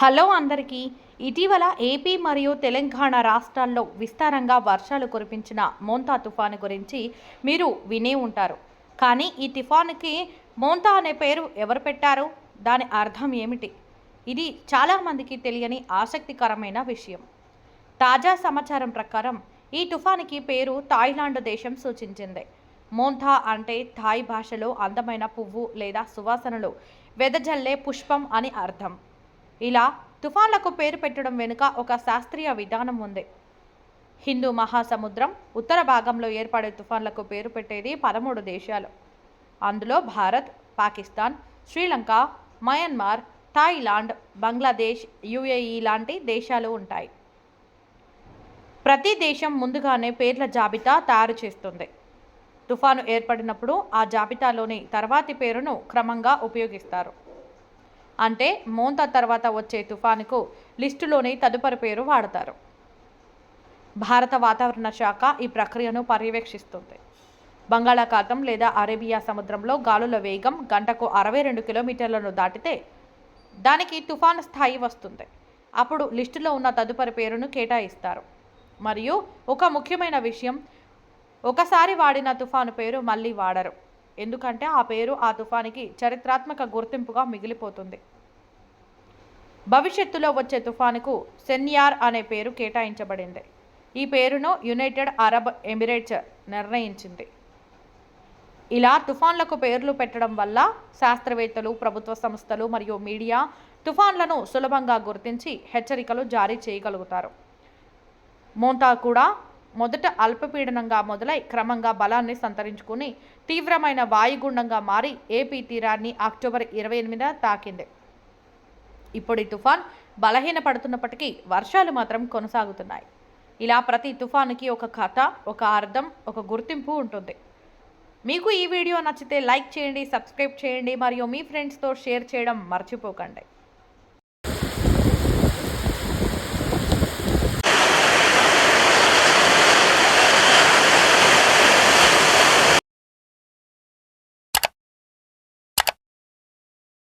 Hello అందరికీ. ఇటీవల AP మరియు తెలంగాణ రాష్ట్రాల్లో విస్తారంగా వర్షాలు కురిపించిన మోంతా తుఫాను గురించి మీరు వినే ఉంటారు. కానీ ఈ తుఫానుకి మోంతా అనే పేరు ఎవరు పెట్టారు? దాని అర్థం ఏమిటి? ఇది చాలామందికి తెలియని ఆసక్తికరమైన విషయం. తాజా సమాచారం ప్రకారం ఈ తుఫానుకి పేరు థాయిలాండ్ దేశం సూచించింది. మోంథా అంటే థాయ్ భాషలో అందమైన పువ్వు లేదా సువాసనలు వెదజల్లే పుష్పం అని అర్థం. ఇలా తుఫాన్లకు పేరు పెట్టడం వెనుక ఒక శాస్త్రీయ విధానం ఉంది. హిందూ మహాసముద్రం ఉత్తర భాగంలో ఏర్పడే తుఫాన్లకు పేరు పెట్టేది పదమూడు దేశాలు. అందులో Bharat Pakistan Sri Lanka Myanmar Thailand Bangladesh UAE లాంటి దేశాలు ఉంటాయి. ప్రతి దేశం ముందుగానే పేర్ల జాబితా తయారు చేస్తుంది. తుఫాను ఏర్పడినప్పుడు ఆ జాబితాలోని తర్వాతి పేరును క్రమంగా ఉపయోగిస్తారు. అంటే మోంతా తర్వాత వచ్చే తుఫానుకు లిస్టులోని తదుపరి పేరు వాడతారు. భారత వాతావరణ శాఖ ఈ ప్రక్రియను పర్యవేక్షిస్తుంది. బంగాళాఖాతం లేదా అరేబియా సముద్రంలో గాలుల వేగం గంటకు అరవై రెండు కిలోమీటర్లను దాటితే దానికి తుఫాను స్థాయి వస్తుంది. అప్పుడు లిస్టులో ఉన్న తదుపరి పేరును కేటాయిస్తారు. మరియు ఒక ముఖ్యమైన విషయం ఒకసారి వాడిన తుఫాను పేరు మళ్ళీ వాడరు. ఎందుకంటే ఆ పేరు ఆ తుఫానికి చరిత్రాత్మక గుర్తింపుగా మిగిలిపోతుంది. భవిష్యత్తులో వచ్చే తుఫానుకు సెన్యార్ అనే పేరు కేటాయించబడింది. ఈ పేరును యునైటెడ్ అరబ్ ఎమిరేట్స్ నిర్ణయించింది. ఇలా తుఫాన్లకు పేర్లు పెట్టడం వల్ల శాస్త్రవేత్తలు ప్రభుత్వ సంస్థలు మరియు మీడియా తుఫాన్లను సులభంగా గుర్తించి హెచ్చరికలు జారీ చేయగలుగుతారు. మోంతా కూడా మొదట అల్పపీడనంగా మొదలై క్రమంగా బలాన్ని సంతరించుకుని తీవ్రమైన వాయుగుండంగా మారి ఏపీ తీరాన్ని అక్టోబర్ ఇరవై ఎనిమిదిన తాకింది. ఇప్పుడు ఈ తుఫాన్ బలహీనపడుతున్నప్పటికీ వర్షాలు మాత్రం కొనసాగుతున్నాయి. ఇలా ప్రతి తుఫానుకి ఒక కథ ఒక అర్థం ఒక గుర్తింపు ఉంటుంది. మీకు ఈ వీడియో నచ్చితే లైక్ చేయండి సబ్స్క్రైబ్ చేయండి మరియు మీ ఫ్రెండ్స్తో షేర్ చేయడం మర్చిపోకండి.